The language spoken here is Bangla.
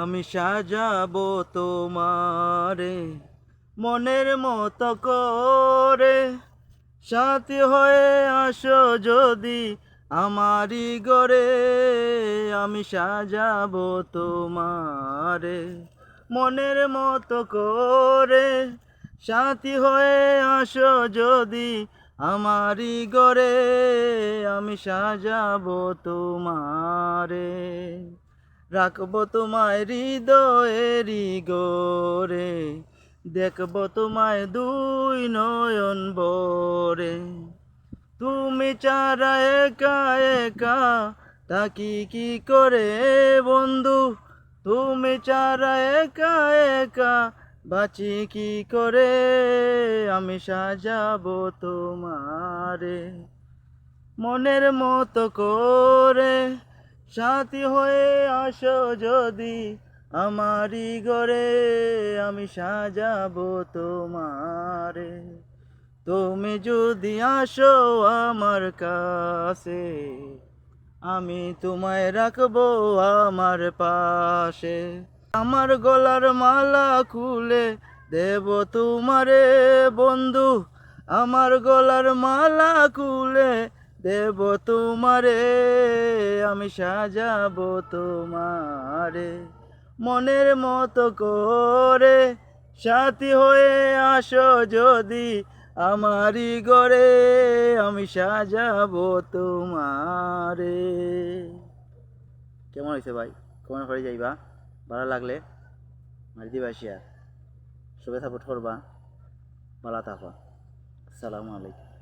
আমি সাজাবো তোমারে মনের মতো করে। সাথী হয়ে আসো যদি আমারই গড়ে আমি সাজাবো তোমারে মনের মতো করে। সাথী হয়ে আসো যদি আমারই গড়ে আমি সাজাবো তোমারে। রাখব তোমায় হৃদয়েরই গোরে দেখব তোমায় দুই নয়ন বরে। তুমি চারা একা একা তাকি কি করে বন্ধু? তুমি চারা একা একা বাঁচি কি করে? আমি সাজাবো তোমারে মনের মতো করে। সাথী হয়ে আসো যদি আমারই ঘরে, আমি সাজাবো তোমারে। তুমি যদি আসো আমার কাছে, আমি তোমায় রাখব আমার পাশে। আমার গলার মালা খুলে দেব তোমারে বন্ধু, আমার গলার মালা খুলে দেব তোমারে, আমি সাজাবো তোমারে। মনের মতো করে সাথী হয়ে আসো যদি আমারই ঘরে, আমি সাজাবো তোমারে। কেমন হয়েছে ভাই? কেমন করে যাইবা। ভালো লাগলে মারি দিবা শেয়ার শুভে সাপোর্ট করবা। ভালো থাকবা আসসালামু আলাইকুম।